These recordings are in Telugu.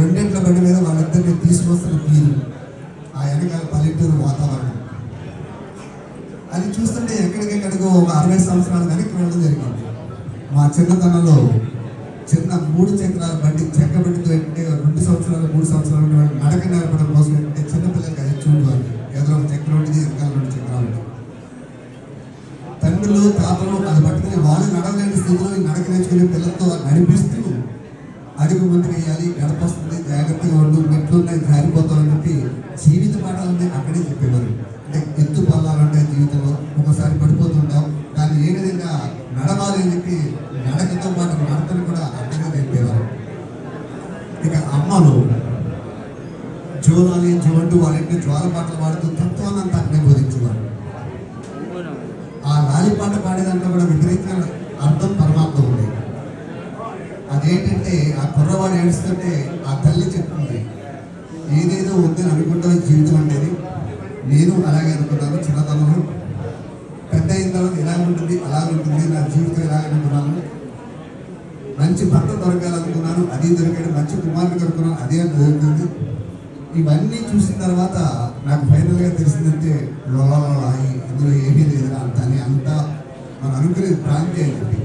రెండింట్ల బండి మీద వాళ్ళిద్దరిని తీసుకొస్తున్న తీరు ఆ వెనకాల పల్లెటూరు వాతావరణం. అది చూస్తుంటే ఎక్కడికెక్కడికో ఒక అరవై సంవత్సరాల వెనక్కి వెళ్ళడం జరిగింది. మా చిన్నతనంలో చిన్న మూడు చక్రాల బండి చెక్క బండితో అంటే రెండు సంవత్సరాలు మూడు సంవత్సరాలు నడక నేర్పడం కోసం ఉండు నేను ఉన్నాయి అని చెప్పి జీవిత పాఠాలన్నీ అక్కడే చెప్పేవారు. అంటే ఎత్తు పల్లాలంటే జీవితంలో ఒకసారి పడిపోతుంటాం కానీ ఏ విధంగా నడవాలి అని చెప్పి నడకతో పాటు నడతను కూడా అక్కడే చెప్పేవారు ఇక అమ్మలు జోనాలి జోండు వాళ్ళ జ్వాల పాటలు పాడుతూ తత్వాన్ని అంతా అక్కడే బోధించేవారు. ఆ లాలి పాట పాడేదాంట్లో కూడా విపరీతమైన అర్థం పరమాత్మ ఉంది. అదేంటంటే ఆ కుర్రవాడు ఏడుస్తుంటే ఆ తల్లి చెప్తుంది ఏదేదో ఉందని అనుకుంటా జీవితం అనేది నేను అలాగే అనుకున్నాను చిన్నతనంలో పెద్ద అయిన తర్వాత ఇలా ఉంటుంది అలా ఉంటుంది నా జీవితం ఎలా అనుకున్నాను మంచి భర్త దొరకాలనుకున్నాను అది దొరికాడు మంచి కుమారుడు కడుకున్నాను అదే దొరుకుతుంది ఇవన్నీ చూసిన తర్వాత నాకు ఫైనల్గా తెలిసిందంటే లోలాయి ఇందులో ఏమీ లేదు అంత అని అంతా మనం అనుకునేది ప్రాంతి అని చెప్పి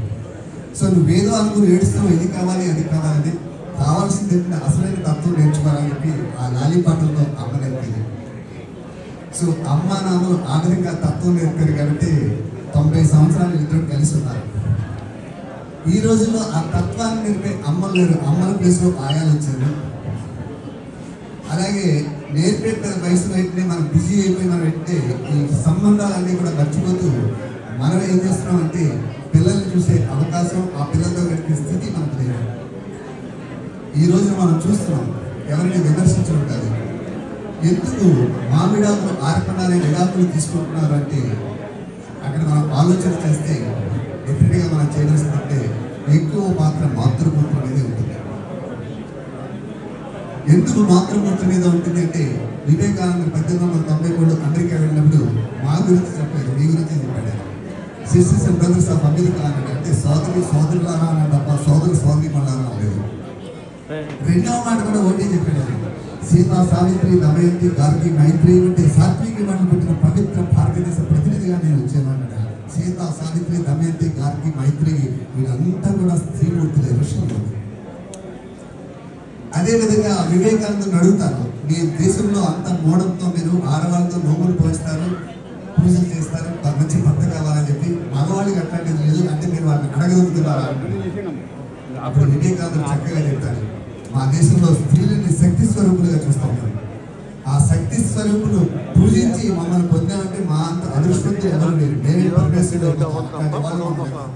సో నువ్వేదో అనుకుని ఏడుస్తావు ఇది కావాలి అది కావాలని కావాల్సింది ఏంటంటే అసలైన తత్వం నేర్చుకోవాలని చెప్పి ఆ లాలి పాటలతో అమ్మ నేర్పింది. సో అమ్మ నాన్న ఆధునిక తత్వం నేర్పారు కాబట్టి తొంభై సంవత్సరాలు ఇద్దరు కలిసి ఉన్నారు. ఈ రోజుల్లో ఆ తత్వాన్ని నేర్పే అమ్మలు లేరు. అమ్మల ప్లేస్లో ఆయాలు వచ్చారు. అలాగే నేర్పే వయసు వెంటనే మనం బిజీ అయిపోయి మనం వెంటనే ఈ సంబంధాలన్నీ కూడా మర్చిపోతూ మనం ఏం చేస్తున్నామంటే పిల్లల్ని చూసే అవకాశం ఆ పిల్లలతో గడిపే స్థితి మనకు లేదు. ఈ రోజున మనం చూస్తున్నాం ఎవరిని విమర్శించడం కాదు ఎందుకు మామిడాకులు ఆరకుండానే విడాకులు తీసుకుంటున్నారు అంటే అక్కడ మనం ఆలోచన చేస్తే డెఫినెట్గా మనం చేయవలసిందంటే ఎక్కువ మాత్రం మాతృమూర్తి అనేది ఉంటుంది. ఎందుకు మాతృమూర్తి మీద ఉంటుంది అంటే వివేకానంద పద్దెనిమిది వందల తొంభై మూడు అమెరికా వెళ్ళినప్పుడు మా గురించి చెప్పలేదు మీ గురించి చెప్పాడు? Sisters and brothers of America అని అంటే సోదరి సోదరులారా అన్న తప్ప సోదరు సోదరి మళ్ళారా అనలేదు రెండవ మాట కూడా ఒకటి చెప్పాడు సీతా సావిత్రి దమయంతి గార్గి మైత్రి వంటి సాత్వికి మనం పుట్టిన పవిత్ర భారతదేశ సీతా సావిత్రి దమయంతి గార్గి మైత్రి వీళ్ళంతా కూడా స్త్రీమూర్తులు ఋషులు అదేవిధంగా వివేకానందుని అడుగుతాను మీ దేశంలో అంత మూడంతో మీరు ఆడవాళ్ళతో నోములు పోస్తారు పూజలు చేస్తారు మంచి భర్త కావాలని చెప్పి మగవాళ్ళకి అట్లాంటిది లేదు అంటే మీరు వారిని అడగలుగుతున్నారా అప్పుడు వివేకానంద చక్కగా చెప్తారు. మా దేశంలో స్త్రీలని శక్తి స్వరూపులుగా చూస్తూ ఉంటారు ఆ శక్తి స్వరూపుడు పూజించి మమ్మల్ని పొందామంటే మా అంత అదృష్టంతో ఎవరు లేరు. నేనే పరమేశ్వరుడు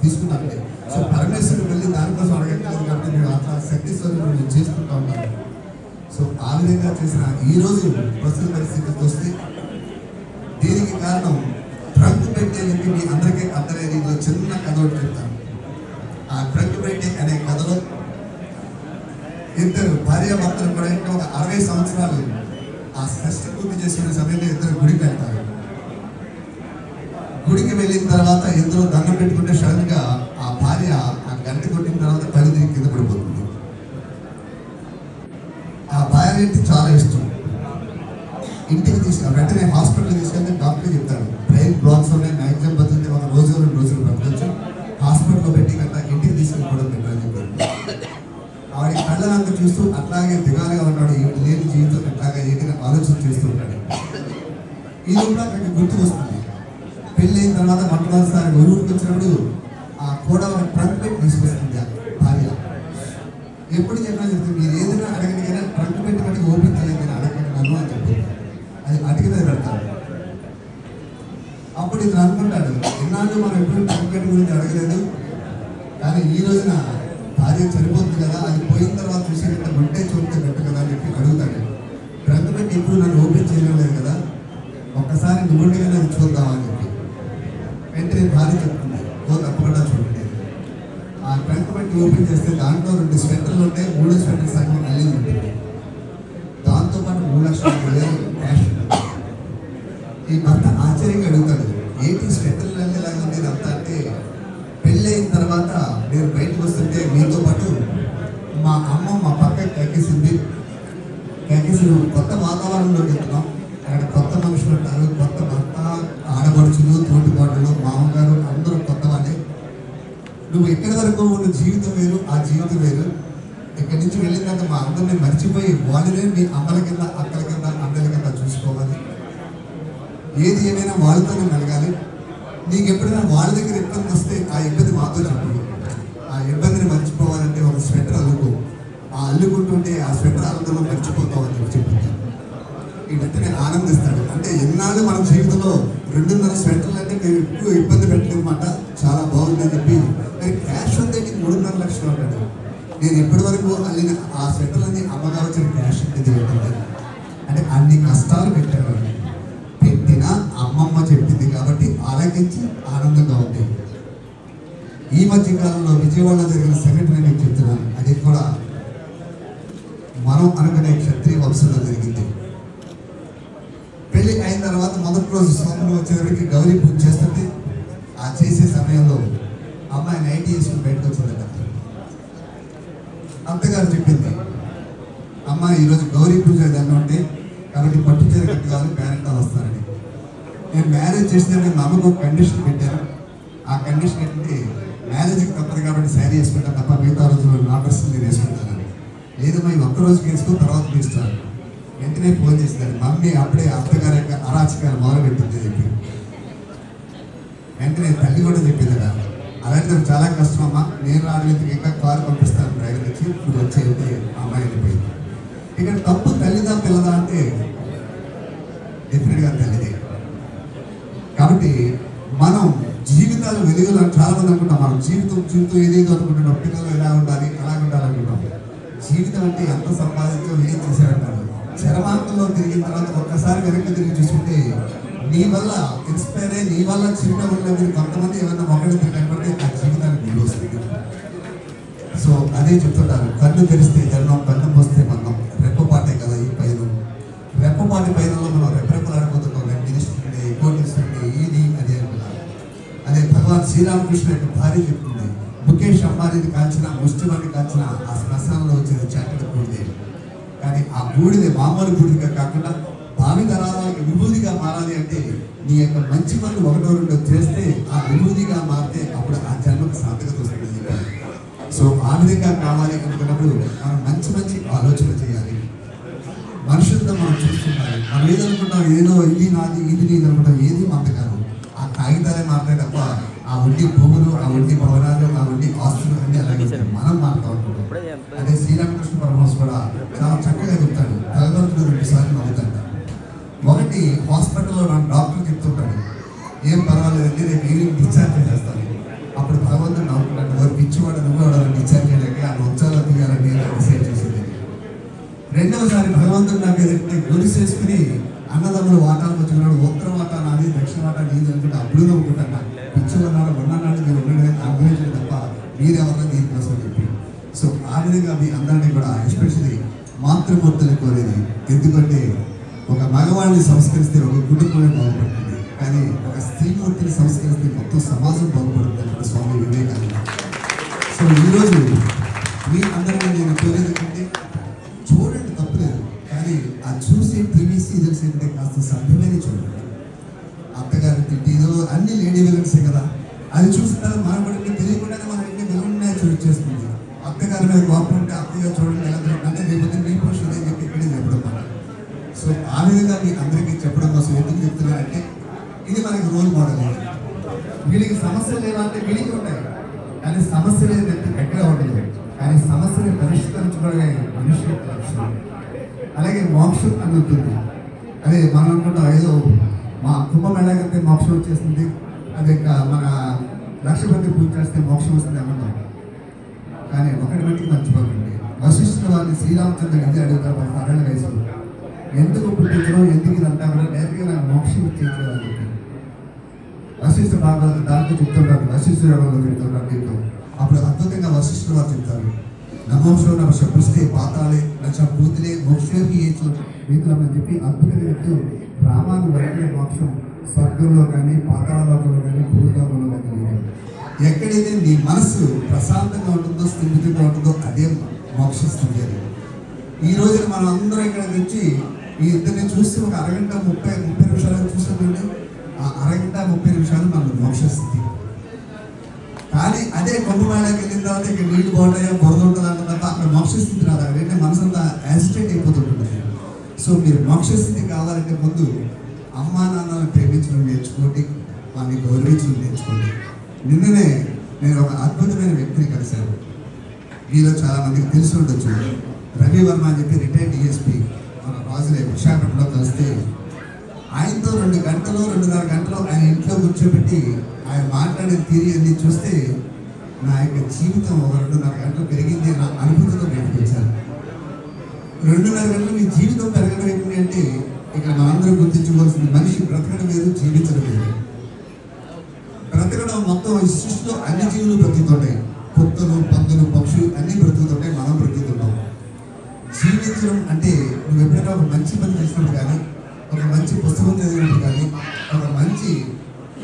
తీసుకున్నాను సో పరమేశ్వరుడు వెళ్ళి దానికోసం అడగట్లేదు కాబట్టి మేము అట్లా శక్తి స్వరూపులు చేసుకుంటా ఉన్నారు సో ఆ విధంగా చేసిన ఈ రోజు ప్రస్తుత పరిస్థితికి వస్తే దీనికి కారణం ట్రంక్ పెట్టేందుకు మీ అందరికీ అర్థమయ్యే రీతిలో చిన్న కథ ఒకటి చెప్తాను. ఆ ట్రంక్ పెట్టే అనే కథలో ఇద్దరు భార్యాభర్తలు కూడా ఇంకా ఒక అరవై సంవత్సరాలు ఆ షష్ఠి పూర్తి చేసుకునే సమయంలో ఇద్దరు గుడికి వెళ్తారు. గుడికి వెళ్ళిన తర్వాత ఇద్దరు దండం పెట్టుకుంటే సడన్గా ఆ భార్య ఆ గంట కొట్టిన తర్వాత పరిధి కింద పడిపోతుంది. ఆ భార్య అంటే చాలా ఇష్టం. ఇంటికి తీసుకు వెంటనే హాస్పిటల్ తీసుకెళ్తే డాక్టర్ చెప్తాడు బ్రెయిన్ బ్లాక్స్ ఉన్నాయి మ్యాక్సిమం బతికితే ఒక రోజు రెండు రోజులు బతకొచ్చు. హాస్పిటల్లో పెట్టి కన్నా ఇంటికి తీసుకెళ్ళిపోవడం బెటర్ అని చెప్పారు. ఆవిడ కళ్ళనంతా చూస్తూ అట్లాగే దిగ ఇది కూడా అక్కడికి గుర్తు వస్తుంది. పెళ్ళి అయిన తర్వాత మొట్టమొదటిసారి ఊరికి వచ్చినప్పుడు ఆ కూడా ట్రంక్ పెట్టి తీసుకొస్తుంది భార్య. ఎప్పుడు చెప్పినా చెప్తుంది మీరు ఏదైనా అడగండి కానీ ట్రంక్ పెట్టి మనకి ఓపెన్ చేయలేదు నేను అడగండి నన్ను అని చెప్తుంది అది అడిగితే పెడతాను అప్పుడు ఇతను అనుకుంటాడు ఎన్నాళ్ళు మనం ఎప్పుడు ట్రంక్ పెట్టి గురించి అడగలేదు? కానీ ఈ రోజున భార్య చనిపోతుంది కదా అది పోయిన తర్వాత విషయం ఉంటే చూపితే పెట్టు కదా అని చెప్పి అడుగుతాడు. ట్రంక్ పెట్టి ఎప్పుడు నన్ను ఓపెన్ చేయడం లేదు కదా? ఒక్కసారి నువ్వుండగా చూద్దామని చెప్పి. వెంటనే భార్య చెప్తుంది ఓ తప్పకుండా చూడండి. ఆ ట్రంక్ పెట్టి ఓపెన్ చేస్తే దాంట్లో రెండు స్వెటర్లు ఉంటాయి మూడు స్వెటర్ సగం నల్లింది ఉంటుంది దాంతో పాటు మూడు లక్షల క్యాష్ ఈ భర్త ఆశ్చర్యంగా అడుగుతాడు ఏంటి స్వెటర్లు నల్లిలాగా ఉంది అంతా అంటే పెళ్ళి అయిన తర్వాత నేను బయటకు వస్తుంటే మీతో పాటు మా అమ్మ మా పక్కకి ఎక్కేసింది కొత్త వాతావరణంలోకి వెళ్తున్నాం. నువ్వు ఎక్కడి వరకు ఉన్న జీవితం వేరు ఆ జీవితం వేరు? ఇక్కడి నుంచి వెళ్ళినాక మా అందరిని మర్చిపోయి వాళ్ళనే మీ అమ్మల కింద అక్కల కింద అన్నల కింద చూసుకోవాలి. ఏది ఏమైనా వాళ్ళతోనే మెలగాలి. నీకు ఎప్పుడైనా వాళ్ళ దగ్గర ఇబ్బంది వస్తే ఆ ఇబ్బంది మాతో చెప్పు. ఆ ఇబ్బందిని మర్చిపోవాలంటే ఒక స్వెటర్ అల్లుకో. ఆ అల్లుకుంటుంటే ఆ స్వెటర్ అల్లులో మర్చిపోతావని చెప్పి. చెప్పింది ఈ వెంటనే ఆనందిస్తాడు. అంటే ఎన్నాళ్ళు మన జీవితంలో రెండున్నర స్వెటర్లు అంటే మేము ఎక్కువ ఇబ్బంది పెట్టలేదు మాట చాలా బాగుందని చెప్పి నేను క్యాష్ ఉంటే నీకు మూడున్నర లక్షలు ఉంటాడు నేను ఇప్పటివరకు అల్లిన ఆ స్వెటర్లని అమ్మగా వచ్చిన క్యాష్ ఇది పెట్టింది అంటే అన్ని కష్టాలు పెట్టారు పెట్టిన అమ్మమ్మ చెప్పింది కాబట్టి ఆలకించి ఆనందంగా ఉంది. ఈ మధ్య కాలంలో విజయవాడలో జరిగిన సంఘటన నేను చెప్తున్నాను? అది కూడా మనం అనుకునే క్షత్రియ వంశంలో జరిగింది. పెళ్ళి అయిన తర్వాత మొదటి రోజు సోమరం వచ్చేవరకు గౌరీ పూజ చేస్తుంది ఆ చేసే సమయంలో అమ్మాయి నైట్ వేసుకుని బయటకు వచ్చిందట అత్తగారు చెప్పింది అమ్మ ఈరోజు గౌరీ పూజ ఏదన్నా కాబట్టి పట్టు చీర కట్టుకోవాలి పేరెంట్ వస్తారని. నేను మ్యారేజ్ చేసిన మా అమ్మకు ఒక కండిషన్ పెట్టాను. ఆ కండిషన్ ఏంటంటే మ్యారేజ్కి తప్పదు కాబట్టి శారీ వేసుకుంటాను తప్ప మిగతా రోజులు నా డ్రెస్ నేను వేసుకుంటానని లేదమ్మా ఈ ఒక్క రోజుకి వేసుకో తర్వాత తీస్తాను వెంటనే ఫోన్ చేస్తాను మమ్మీ అప్పుడే అత్తగారి యొక్క అరాచకాలు మొదలు పెట్టింది చెప్పి. వెంటనే తల్లి కూడా చెప్పింది కదా అలాంటిది చాలా కష్టం అమ్మా. నేను రావడానికి ఇంకా కారు పంపిస్తాను డ్రైవర్ వచ్చి. ఇప్పుడు వచ్చేది అమ్మాయి వెళ్ళిపోయింది. ఇక్కడ తప్పు తల్లిదా పిల్లదా అంటే డెఫినెట్గా తల్లిదే. కాబట్టి మనం జీవితాలు వెలుగులు అని చాలా మంది అనుకుంటాం. మనం జీవితం జీవితం ఏదేదో అనుకుంటున్నాం. పిల్లలు ఎలా ఉండాలి ఎలా ఉండాలనుకుంటాం. జీవితం అంటే ఎంత సంపాదించో ఏం చేశారంటారు? చరమాంకంలో తిరిగిన తర్వాత ఒక్కసారి వెనక్కి తిరిగి చూసుకుంటే నీ వల్ల ఇన్స్పైర్ అయ్యి నీ వల్ల చిన్న ఉన్న మీరు కొంతమంది ఏమైనా మొక్కలు కనబడితే ఆ జీవితానికి నీళ్ళు వస్తుంది సో అదే చెప్తుంటారు కన్ను తెరిస్తే జన్మం కన్ను పోస్తే మనం రెప్పపాటే కదా ఈ పైన. రెప్పపాటి పైనలో మనం రెప్పరెప్పలాడిపోతున్నాం రెండు మినిస్ట్రీ కోటిస్తుంటే ఏది అది అనుకున్నారు అదే భగవాన్ శ్రీరామకృష్ణ యొక్క భార్య చెప్తుంది. ముఖేష్ అంబానీని కాల్చిన ముష్టివాడిని కాల్చిన ఆ శ్మశానంలో వచ్చిన చాకటి బూడిదే కానీ ఆ బూడిద మామూలు బూడిగా కాకుండా భావి తరాలకి మారాలి అంటే నీ యొక్క మంచి పనులు ఒకటో రెండో చేస్తే ఆ విభూతిగా మారితే అప్పుడు ఆ జన్మకు సార్థకత వస్తుంది. సో ఆ విధంగా కావాలి అనుకున్నప్పుడు మనం మంచి మంచి ఆలోచన చేయాలి. మనుషులతో మనం చూస్తుంటాలి మనం ఏదనుకుంటాం ఏదో ఇది నాది ఇది నీది అనుకుంటాం ఏది మంద ఆ కాగితాలే మాట్లాడే తప్ప ఆ వడ్డీ భూములు ఆ వడ్డీ భవనాలు ఆ వడ్డీ ఆస్తులు అన్ని అలాగే మనం మాట్లాడుకుంటాం అదే శ్రీరామకృష్ణ పరమహంస కూడా చాలా చక్కగా చెప్తారు. ఒకటి హాస్పిటల్లో నా డాక్టర్ చెప్తుంటాడు ఏం పర్వాలేదండి రేపు ఈవినింగ్ డిశ్చార్జ్ చేస్తాను అప్పుడు భగవంతుడు నవ్వుకున్నాడు వారు పిచ్చివాడు నువ్వు వాడు డిశ్చార్జ్ చేయడానికి ఆ ఉత్సాహాలు తీయాలని డిసైడ్ చేసింది. రెండవసారి భగవంతుడు నాకు ఏదంటే గొలుసేసుకుని అన్నదమ్ములు వాటాలు వచ్చుకున్నాడు ఉత్తర వాటా నాది దక్షిణ వాటా నీది అనుకుంటే అప్పుడు నవ్వుకుంటాను పిచ్చి ఉన్నాడు మీరు ఉండడం అభినంచడం తప్ప మీరెవరన్నా దీనికోసం చెప్పి. సో ఆ విధంగా మీ అందరినీ కూడా ఎస్పెషలీ మాతృమూర్తులు కోరేది. ఎందుకంటే ఒక మగవాడిని సంస్కరిస్తే ఒక కుటుంబమే బాగుపడుతుంది. కానీ ఒక స్త్రీమూర్తిని సంస్కరిస్తే మొత్తం సమాజం బాగుపడుతుంది అన్నాడు స్వామి వివేకానంద. సో ఈరోజు మీ అందరినీ నేను కోరేది ఏంటంటే చూడండి తప్పలేదు కానీ ఆ చూసే టీవీ సీరియల్స్ ఏంటంటే కాస్త సభ్యమైన చూడండి. అత్తగారు తిట్టిదో అన్ని లేడీ విలన్సే కదా. అది చూసిన తర్వాత మనం ఇంకా తెలియకుండానే మన ఇంటి విలన్నే అత్తగారి మీద కోపం ఉంటే అత్తయ్య చూడండి ఎలా ఆ అందరికీ చెప్పడం కోసం ఎందుకు చెప్తున్నా అంటే ఇది మనకి రోల్ మోడల్ వీళ్ళకి సమస్యలు లేవా అంటే వీళ్ళకి ఉంటాయి. కానీ సమస్యలు ఏంటంటే గట్టిగా ఉండదు కానీ సమస్యని పరిష్కరించుకోవడమే మనిషి యొక్క లక్షణం అలాగే మోక్షం అని ఉంటుంది. అదే మనం అనుకుంటాం ఏదో మా కుంభమేళ కంటే మోక్షం వచ్చేసింది అదే ఇంకా మన లక్షపతి పూజ చేస్తే మోక్షం వస్తుంది అనుకుంటాం. కానీ ఒకటి మట్టికి మర్చిపోకండి. వశిష్ఠ వారిని శ్రీరామచంద్ర ఇది అడుగుతారు వాళ్ళ సరళ వయసు ఎందుకు పుట్టించడం ఎందుకు ఇది అంటారు డైరెక్ట్గా నాకు మోక్షం ఇచ్చేది వశిష్ఠ భాగవతం దాంట్లో చెప్తుంటారు వశిష్ఠ యోగంలో చెప్తుంటారు దీంట్లో. అప్పుడు అద్భుతంగా వశిష్ఠుడు వారు చెప్తారు. నమోషో నమ శపుస్తే పాతాలే నచ భూతిలే మోక్షోకి ఏచు అని చెప్పి అద్భుతంగా చెప్తూ రామాను వెంటనే మోక్షం స్వర్గంలో కానీ పాతాళలోకంలో కానీ భూలోకంలో కానీ ఎక్కడైతే నీ మనసు ప్రశాంతంగా ఉంటుందో స్థిమితంగా ఉంటుందో అదే మోక్షిస్తుంది అది. ఈ రోజున మనం అందరం ఇక్కడ వచ్చి ఈ ఇద్దరిని చూస్తే ఒక అరగంట ముప్పై ముప్పై నిమిషాలు చూసామండి ఆ అరగంట ముప్పై నిమిషాలు మనకు మోక్ష స్థితి కానీ అదే కుంభమేళకి వెళ్ళిన తర్వాత ఇక్కడ నీళ్ళు బాగుంటాయో బురద ఉంటుంది అన్న తర్వాత అక్కడ మోక్ష స్థితి రాదు. అక్కడంటే మనసు అంతా యాజిటేట్ అయిపోతుంటుంది. సో మీరు మోక్ష స్థితి కావాలంటే ముందు అమ్మా నాన్నలను ప్రేమించడం నేర్చుకోండి. వాళ్ళని గౌరవించడం నేర్చుకోండి. నిన్ననే నేను ఒక అద్భుతమైన వ్యక్తిని కలిశాను. మీలో చాలా మందికి తెలిసి ఉండొచ్చు. రవి వర్మ అని చెప్పి రిటైర్డ్ డిఎస్పీ రాజులే విశాఖపట్నంలో కలిస్తే ఆయనతో రెండు గంటలు రెండున్నర గంటలు ఆయన ఇంట్లో కూర్చోబెట్టి ఆయన మాట్లాడే తీరి అన్ని చూస్తే నా యొక్క జీవితం ఒక రెండున్నర గంటలు పెరిగింది నా అనుభూతితో బయటకు రెండున్నర గంటలు మీ జీవితం పెరగడం ఏంటి అంటే ఇక్కడ మనందరూ గుర్తించుకోవాల్సింది మనిషి బ్రతకడం వేరు జీవించడం వేరు. బ్రతకడం మొత్తం సృష్టిలో అన్ని జీవులు బ్రతుకుతుంటాయి. కుక్కలు పందులు పక్షులు అన్ని బ్రతుకుతుంటాయి మనం జీవించడం అంటే నువ్వు ఎప్పుడైనా ఒక మంచి పని చేసినప్పుడు కానీ ఒక మంచి పుస్తకం చదివినప్పుడు కానీ ఒక మంచి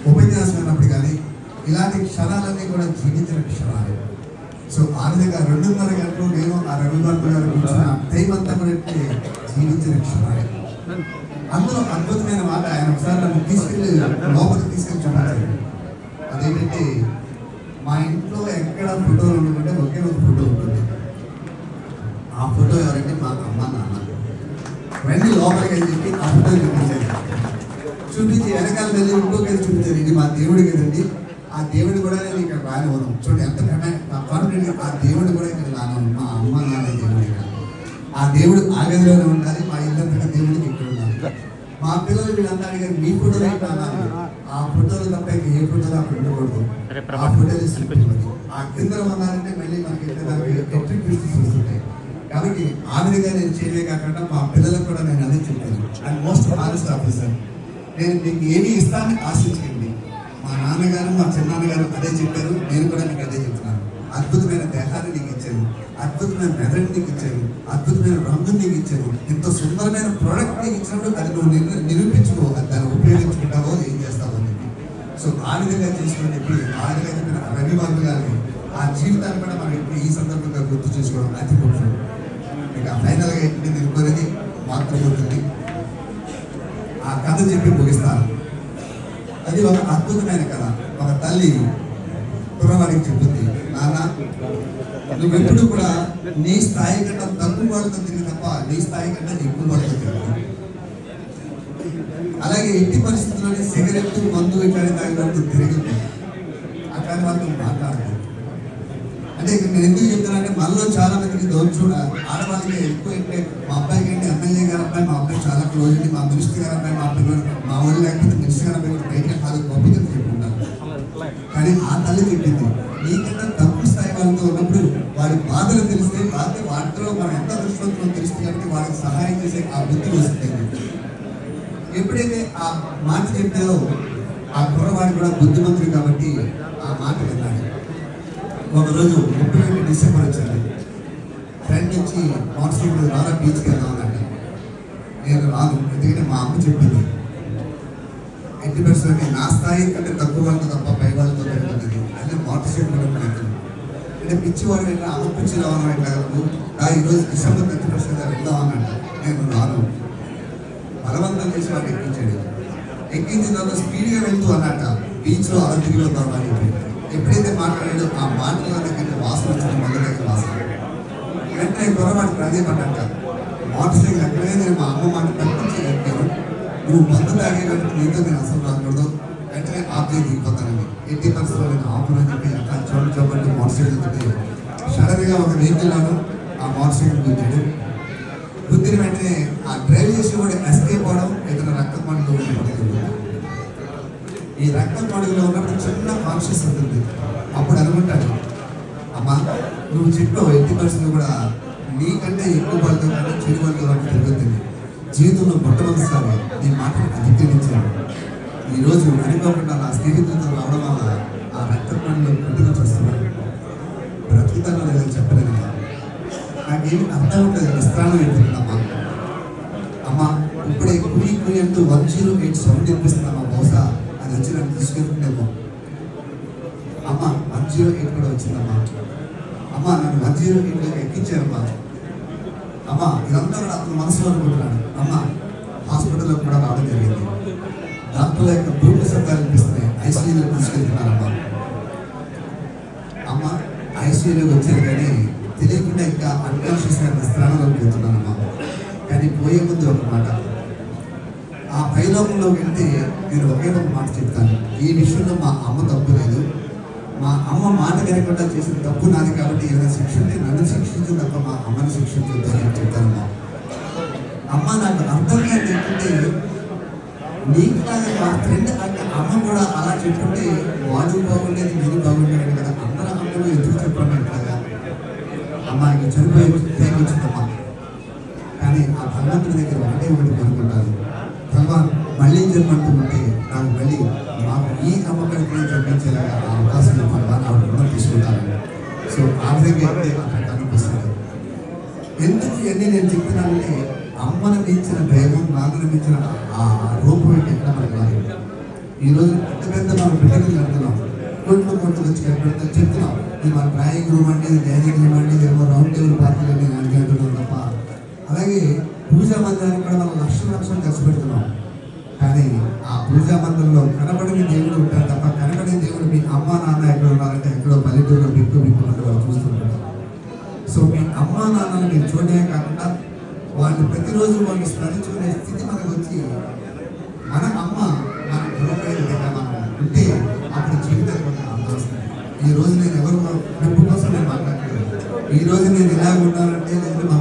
ఉపన్యాసం అయినప్పుడు కానీ ఇలాంటి క్షణాలన్నీ కూడా జీవించిన క్షణాలు. సో ఆ విధంగా రెండున్నర గంటలు నేను ఆ రెండున్నర గారు కూర్చున్న టైం అంతా కూడా జీవించిన క్షణాలు. అందులో అద్భుతమైన మాట ఆయన ఒకసారి నన్ను తీసుకెళ్ళి లోపలికి తీసుకెళ్ళి చూపించారు. అదేంటంటే మా ఇంట్లో ఎక్కడ ఫోటోలు ఉండకుంటే ఒకే ఒక ఫోటో ఉంటుంది. ఆ ఫోటో ఎవరంటే మా అమ్మ నాన్న. రండి లోపలికి అని చెప్పి ఆ ఫోటో చూపించారు. చూపించి వెనకాల వెళ్ళి ఇంకొకటి చూపించారు. ఇది మా దేవుడి కదండి. ఆ దేవుడు కూడా నేను ఇక్కడ రానివ్వను చూడండి ఎంత కాన్ఫిడెంట్ ఆ దేవుడు కూడా ఇక్కడ రానివ్వను మా అమ్మ నాన్న దేవుడు ఇక్కడ. ఆ దేవుడు ఆ గదిలోనే ఉండాలి. మా ఇల్లంతటా దేవుడికి ఇక్కడ ఉండాలి. మా పిల్లలు వీళ్ళంతా అడిగారు మీ ఫోటోలు అన్నారు ఆ ఫోటోలు తప్ప ఇంకా ఏ ఫోటోలు అక్కడ ఉండకూడదు. ఆ ఫోటోలు. ఆ కింద ఉన్నారంటే మళ్ళీ మనకి ఎట్రిబ్యూషన్స్ వస్తుంటాయి. కాబట్టి ఆ విధంగా నేను చేయలే కాకుండా మా పిల్లలకు కూడా నేను అదే చెప్పాను. అండ్ మోస్ట్ హానెస్ట్ ఆఫీసర్ నేను మీకు ఏమి ఇస్తానని ఆశించండి మా నాన్నగారు మా చిన్నాన్నగారు అదే చెప్పారు. నేను కూడా మీకు అదే చెప్తున్నాను. అద్భుతమైన దేహాన్ని నీకు ఇచ్చాను అద్భుతమైన మెదడు నీకు ఇచ్చాను అద్భుతమైన రంగు నీకు ఇచ్చాను ఇంత సుందరమైన ప్రోడక్ట్ నీకు ఇచ్చినప్పుడు అది నువ్వు నిరు- నిరూపించుకో. దాన్ని ఉపయోగించుకుంటావో ఏం చేస్తావో అని సో ఆ విధంగా చేసుకుని చెప్పి ఆ విధంగా చెప్పిన గారిని ఆ జీవితాన్ని కూడా మనం ఇప్పుడు ఈ సందర్భంగా గుర్తు చేసుకోవడం అతి ముఖ్యం. ఇక ఫైనల్గా ఏంటంటే నేను కోరేది మాతృమూర్తిని ఆ కథ చెప్పి ముగిస్తాను. అది ఒక అద్భుతమైన కథ. ఒక తల్లి కుర్రవాడికి చెప్తుంది నాన్న నువ్వెప్పుడు కూడా నీ స్థాయి కన్నా తక్కువ వాళ్ళతో తిరిగి తప్ప నీ స్థాయి కన్నా ఎక్కువ వాళ్ళతో తిరిగి అలాగే ఎట్టి పరిస్థితుల్లోనే సిగరెట్ మందు ఇట్లాంటి తాగినట్టు తిరగదు అట్లాంటి వాళ్ళతో మాట్లాడుతుంది అంటే ఇక్కడ నేను ఎందుకు చెప్తానంటే మనలో చాలా మందికి దోషం ఆడవాళ్ళకి ఎక్కువ అంటే మా అబ్బాయికి ఏంటి ఎమ్మెల్యే గారు అబ్బాయి మా అబ్బాయి చాలా క్లోజ్ అండి మా మినిస్టర్ గారు అబ్బాయి మా అబ్బాయి మా వాళ్ళు లేకపోతే మినిస్టర్ గారు అబ్బాయి బయట కాదు గొప్పగా చెప్పుకుంటారు కానీ ఆ తల్లి చెప్పింది నీకన్నా తక్కువ స్థాయి వాళ్ళతో ఉన్నప్పుడు వాడి బాధలు తెలిస్తే బాధ వాటిలో మనం ఎంత దృష్టిలో తెలిస్తే కాబట్టి వాళ్ళకి సహాయం చేసే ఆ బుద్ధి వస్తుంది. ఎప్పుడైతే ఆ మాట చెప్పారో ఆ కుర్రవాడు కూడా బుద్ధిమంతుడు కాబట్టి ఆ మాట విన్నాడు. ఒకరోజు ముప్పై ఒకటి డిసెంబర్ వచ్చింది ఫ్రెండ్ నుంచి మోటార్ రారా బీచ్కి వెళ్దామన్నట్టు నేను రాను ఎందుకంటే మా అమ్మ చెప్పింది. ఎట్టి పరిస్థితుల్లో నా స్థాయి కంటే తక్కువ వాళ్ళతో తప్ప పై వాళ్ళతో పెరుగుతుంది అంటే మోటార్ అంటే పిచ్చివాడు ఏంటంటే అమ్మ పిచ్చి రావడం ఏంటా ఆ ఈరోజు డిసెంబర్ థర్టీ ఫస్ట్ వెళ్దాం అన్నట్టు నేను రాను. బలవంతం చేసి వాడు ఎక్కించాడు. ఎక్కించిన తర్వాత స్పీడ్గా వెళ్తూ అన్నట్ట బీచ్లో అలంతిలో అని చెప్పి ఎప్పుడైతే మాట్లాడాడో ఆ మాటల దగ్గర వాసన వచ్చిన మొదలైన వాసన. వెంటనే కుర్రవాడు ప్రాధాన్యపడ్డాక మోటార్ సైకిల్ ఎక్కడే నేను మా అమ్మ మాట తప్పించి ఎక్కాను నువ్వు మందు తాగే కాబట్టి నీతో నేను అసలు రాకూడదు. వెంటనే ఆఫ్ చేసి దిగిపోతానని. ఎట్టి పరిస్థితుల్లో నేను అని చెప్పి అక్కడ చూడండి చూడండి మోటార్ సైకిల్ తోటి సడన్గా ఒక వెహికల్లోను ఆ మోటార్ సైకిల్ గుద్దాడు గుద్దిన వెంటనే ఆ డ్రైవ్ చేసి కూడా ఎస్కేప్ అవడం ఇతను రక్త మండలో ఈ రక్త మండులో ఉన్నప్పుడు చిన్న కాన్షియస్ ఉంటుంది అప్పుడు అనుకుంటాడు అమ్మా నువ్వు చెప్పావు ఎట్టి పరిస్థితులు కూడా నీకంటే ఎక్కువ పడుతుంది కానీ చెడు పడుతుంది అంటే తిరుగుతుంది జీవితంలో మొట్టమొదటిసారి నీ మాటను అధిగమించాను ఈరోజు అనుకోకుండా నా స్నేహితులతో రావడం వల్ల ఆ రక్త మండలో పుట్టుకొని వస్తున్నాను బ్రతుకుతానో లేదని చెప్పలేదు నాకేమి అర్థం ఉంటుంది విశ్రామం ఏంటమ్మా అమ్మా. ఇప్పుడే కురి కురి అంటూ వన్ జీరో ఎయిట్ సౌండ్ వినిపిస్తుందమ్మా బహుశా. వచ్చి నన్ను తీసుకెళ్తుందేమో అమ్మ వన్ జీరో ఎయిట్ కూడా వచ్చిందమ్మా. అమ్మ నన్ను వన్ జీరో ఎయిట్ ఎక్కించారమ్మా. అమ్మ ఇదంతా కూడా అతను మనసులో అనుకుంటున్నాను. అమ్మ హాస్పిటల్లో కూడా రావడం జరిగింది. డాక్టర్ల యొక్క భూమి శబ్దాలు అనిపిస్తున్నాయి ఐసీయూలో తీసుకెళ్తున్నారమ్మా. అమ్మ ఐసీయూలో వచ్చారు కానీ తెలియకుండా ఇంకా అన్కాన్షియస్ స్థానంలోకి వెళ్తున్నానమ్మా కానీ పోయే ముందు ఒక మాట. ఆ పైలోకంలో వెళ్తే నేను ఒకే ఒక మాట చెప్తాను. ఈ విషయంలో మా అమ్మ తప్పు లేదు. మా అమ్మ మాట వినకుండా చేసిన తప్పు నాది కాబట్టి ఏదైనా శిక్ష నన్ను శిక్షించు తప్ప మా అమ్మని శిక్షించొద్దని చెప్తాను చెప్తానమ్మా అమ్మ. నాకు అర్థం కాదు ఏంటంటే నీకు లాగా మా ఫ్రెండ్ అంటే అమ్మ కూడా అలా చెప్పుంటే వాడు బాగుండేది నేను బాగుండేది కదా. అందరూ అమ్మలు ఎందుకు చెప్పడం కదా అమ్మాయికి చనిపోయి ప్రేమించిందమ్మా కానీ ఆ భగవంతుడి దగ్గర ఒకటే ఒకటి అనుకుంటాను భగవాన్ మళ్ళీ జన్మంటుంటే నాకు మళ్ళీ మాకు ఈ అమ్మకానికి జన్మించేలాగా ఆ అవకాశం ఇవ్వాలని ఆవిడ రుణం తీసుకుంటాను సో ఆ విధంగా అయితే అక్కడ కనిపిస్తుంది ఎందుకు ఇవన్నీ నేను చెప్తున్నానంటే అమ్మను మించిన దైవం నాన్నను మించిన ఆ రూపం ఏంటి ఎక్కడ మనకు రాదు ఈరోజు పెద్ద పెద్ద మనం బిడ్డలు కడుతున్నాం కోట్లు కోట్లు వచ్చి కనబడతాం చెప్తున్నాం. ఇది మన డ్రాయింగ్ రూమ్ అంటే ఇది డైనింగ్ రూమ్ అంటే ఇది ఏమో రౌండ్ టేబుల్ పార్టీలు అని నేను అంటున్నాం తప్ప. అలాగే పూజా మందిరానికి కూడా మనం లక్షల లక్షలు ఖర్చు పెడుతున్నాం. కానీ ఆ పూజా మందిరంలో కనబడిన దేవుడు ఉంటాడు తప్ప కనబడిన దేవుడు మీ అమ్మ నాన్న ఎక్కడ ఉన్నారంటే ఎక్కడో పల్లెటూరులో బిక్కు బిక్కు వాళ్ళు చూస్తుంటారు. సో మీ అమ్మ నాన్నని మీరు చూడే కాకుండా వాళ్ళు ప్రతిరోజు వాళ్ళు స్మరించుకునే స్థితి మనకు వచ్చి మన అమ్మ మన గురువుపై విధంగా మనం ఉంటే అప్పుడు జీవితం కొంత అర్థం ఈ రోజు నేను ఎవరు డబ్బు కోసం నేను మాట్లాడలేదు. ఈ రోజు నేను ఇలాగ ఉన్నానంటే లేదంటే మా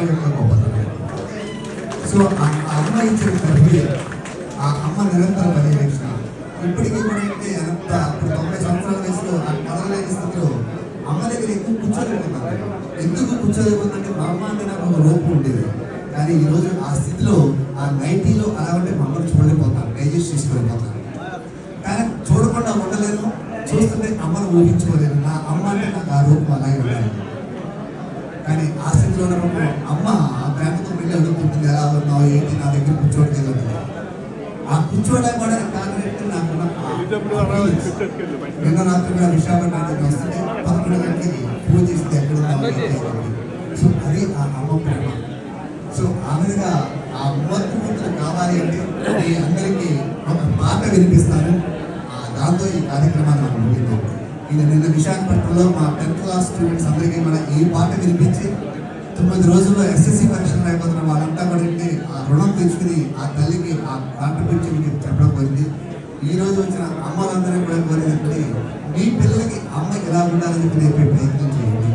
మా అమ్మ యొక్క గొప్పతనం. సో ఆ అమ్మ ఇచ్చిన తల్లి ఆ అమ్మ నిరంతరం పర్యవేక్షణ ఇప్పటికీ కూడా అంటే ఎంత ఇప్పుడు తొంభై సంవత్సరాల వయసులో ఆ కదలలేని స్థితిలో అమ్మ దగ్గర ఎక్కువ కూర్చోలేకున్నాను ఎందుకు కూర్చోలేకుందంటే మా అమ్మ అంటే నాకు ఒక రూపం ఉండేది. కానీ ఈరోజు ఆ స్థితిలో ఆ నైటీలో అలా ఉంటే మా అమ్మను చూడలేకపోతాను డైజెస్ట్ చేసుకోలేకపోతాను కానీ చూడకుండా ఉండలేను చూస్తుంటే అమ్మను ఊహించుకోలేను నా అమ్మ అంటే నాకు ఆ రూపం అలాగే ఉండాలి కానీ ఆ స్థితిలో ఉన్నప్పుడు అమ్మ ఆ ప్రేమతో వెళ్ళి ఎలా ఉన్నావు ఏంటి నా దగ్గర కూర్చోవట్లేదు అని. ఆ నాకున్న ఆ- ఆ feelings. నిన్న రాత్రి కూడా విశాఖపట్నం వస్తుంటే పదకొండు గంటలకి పూజ చేస్తే ఎక్కడ. సో అది ఆ అమ్మ ప్రేమ సో ఆ విధంగా ఆ మూర్తిమూర్తులు కావాలి అంటే మీ అందరికీ ఒక పాట వినిపిస్తాను ఆ దాంతో ఈ కార్యక్రమాన్ని మనం ముగిద్దాం ఇది నిన్న విశాఖపట్నంలో మా టెన్త్ క్లాస్ స్టూడెంట్స్ అందరికీ మన ఈ పాట వినిపించి తొమ్మిది రోజుల్లో ఎస్ఎస్సి పరీక్షలు అయిపోతున్న వాళ్ళంతా కూడా ఏంటి ఆ రుణం తెచ్చుకుని ఆ తల్లికి ఆ కాంట్రిబ్యూషన్ మీకు చెప్పడం కోరింది ఈ రోజు వచ్చిన అమ్మలందరూ కూడా కోరేది ఏంటంటే మీ పిల్లలకి అమ్మ ఎలా ఉండాలని చెప్పి నేర్పే ప్రయత్నం చేయండి.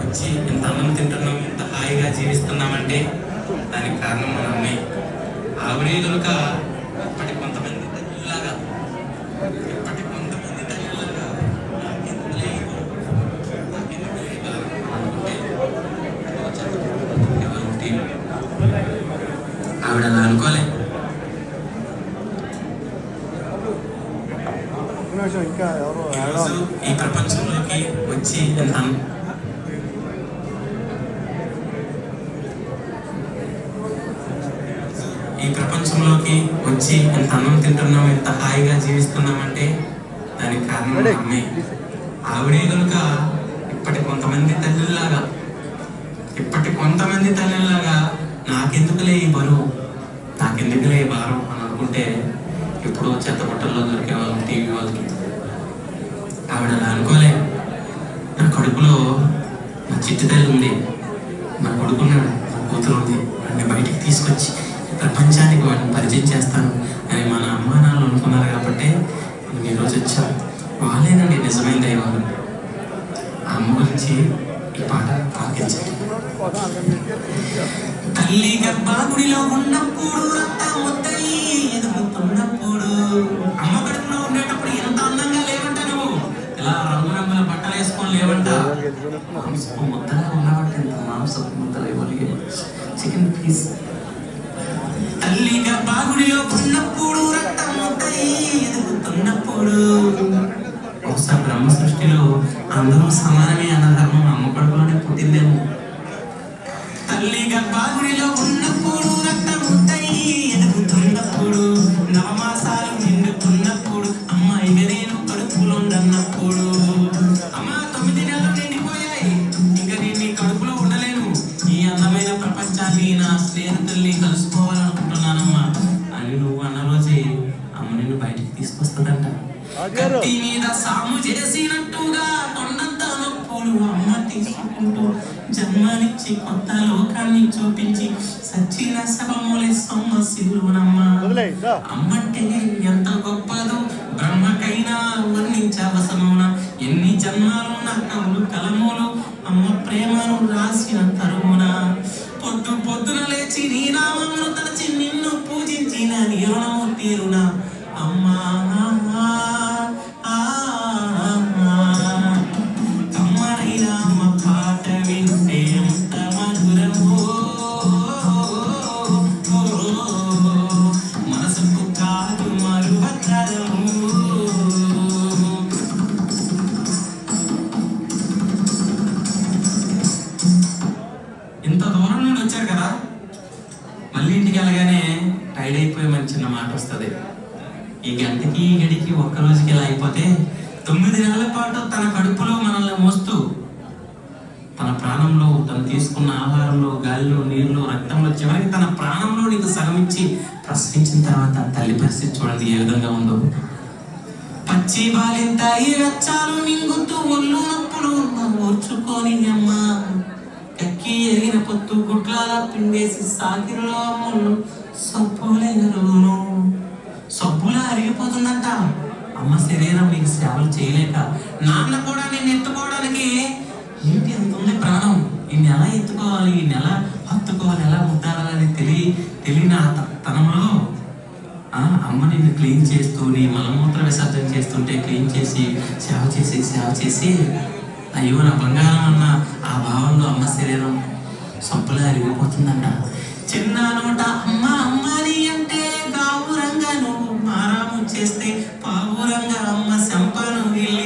వచ్చి ఇంత అన్నం తింటున్నాం. ఇంత హాయిగా జీవిస్తున్నామంటే దానికి కారణం మన అమ్మే. ఆవిడే కనుక ఇప్పటి కొంతమంది తల్లిలాగా ఇప్పటి కొంతమంది తల్లిలాగా నాకెందుకు లేదు? నాకెందుకు లేదు? అనుకుంటే ఎవరు తీరు? ఆవిడ అలా అనుకోలే ఒక్క నిమిషం ఇంకా ఎవరో యాడ్ ఈరోజు ఈ ప్రపంచంలోకి వచ్చి ఇంత అన్నం ఈ ప్రపంచంలోకి వచ్చి ఇంత అన్నం తింటున్నాం ఇంత హాయిగా జీవిస్తున్నామంటే దానికి కారణం అమ్మే ఆవిడే కనుక ఇప్పటి కొంతమంది తల్లిలాగా ఇప్పటి కొంతమంది తల్లిలాగా నాకెందుకులే ఈ బరువు? నాకెందుకులే ఈ భారం అని అనుకుంటే ఇప్పుడు చెత్త బట్టల్లో దొరికే వాళ్ళం టీవీ వాళ్ళకి. ఆవిడ అలా అనుకోలే. నా కడుపులో నా చిట్టి తల్లి ఉంది. నా కొడుకున్నాడు నా కూతురు ఉంది వాడిని బయటికి తీసుకొచ్చి ప్రపంచానికి వాటిని పరిచయం చేస్తాను అని మన అమ్మా నాన్నలు అనుకున్నారు కాబట్టి మనం ఈరోజు వచ్చాం. వాళ్ళేనండి నిజమైన దైవాలు. ఆ అమ్మ గురించి ఈ పాట పాటించండి తల్లి గర్భాగుడిలో ఉన్నప్పుడు రక్తం ముద్దయి ఎదుగుతున్నప్పుడు అమ్మ కడుపులో ఉండేటప్పుడు ఎంత అందంగా లేవంట నువ్వు ఇలా రంగురంగుల బట్టలు వేసుకొని లేవంట. మాంసపు ముద్దలా ఉన్నావంట ఎంత మాంసపు ముద్దలు ఇవ్వాలి? చికెన్ పీస్ మల్లిక బాగుడిలో ఉన్నప్పుడు రక్తం ఎదుగుతున్నప్పుడు. బహుశా బ్రహ్మ సృష్టిలో అందరూ సమానమే అన్న ధర్మం అమ్మ కొడుకులోనే పుట్టిందేమో. తల్లి గర్భాగుడిలో ఉన్నప్పుడు రక్తం ముద్దయి ఎదుగుతున్నప్పుడు. నవమాసాలు నిండుతున్నప్పుడు అమ్మ ఇక నేను కడుపులో ఉండన్నప్పుడు అమ్మ తొమ్మిది నెలలు నిండిపోయాయి. ఇంకా నేను నీ కడుపులో ఉండలేను. ఈ అందమైన ప్రపంచాన్ని నా స్నేహితుల్ని కలుసుకో. కత్తి మీద సాము చేసినట్టుగా కొండంత నొప్పులు అమ్మ తీసుకుంటూ జన్మనిచ్చి కొత్త లోకాన్ని చూపించి సచ్చిన శవములే వదిలేయ్, దా. అమ్మంటే ఎంత గొప్పదో బ్రహ్మకైనా వర్ణించవసమున ఎన్ని జన్మాలున్న కవులు కలములు అమ్మ ప్రేమను రాసిన తరుమున పొద్దు పొద్దున లేచి నీ నామమును తలచి నిన్ను పూజించిన నీ రుణము తీరున. పిండేసి సాకిరిలో ముళ్ళు సబ్బులెగరును సబ్బులా అరిగిపోతుందంట. అమ్మ శరీరం నీకు సేవలు చేయలేక నాన్న కూడా నేను ఎత్తుకోవడానికి. ఏంటి అంత ఉంది ప్రాణం? ఈ నెల ఎత్తుకోవాలి ఈ నెల హత్తుకోవాలి ఎలా ముద్దాలని తెలియ తెలియని ఆ తనంలో? ఆ అమ్మ నిన్ను క్లీన్ చేస్తూ నీ మలమూత్ర విసర్జన చేస్తుంటే క్లీన్ చేసి సేవ చేసి సేవ చేసి అయ్యో నా బంగారం అన్న ఆ భావంలో అమ్మ శరీరం సంపలారిపోతుందంట చిన్న నోట అమ్మ అమ్మాలి అంటే గావురంగా నువ్వు మారాము చేస్తే పావురంగా అమ్మ సంపను ఇలా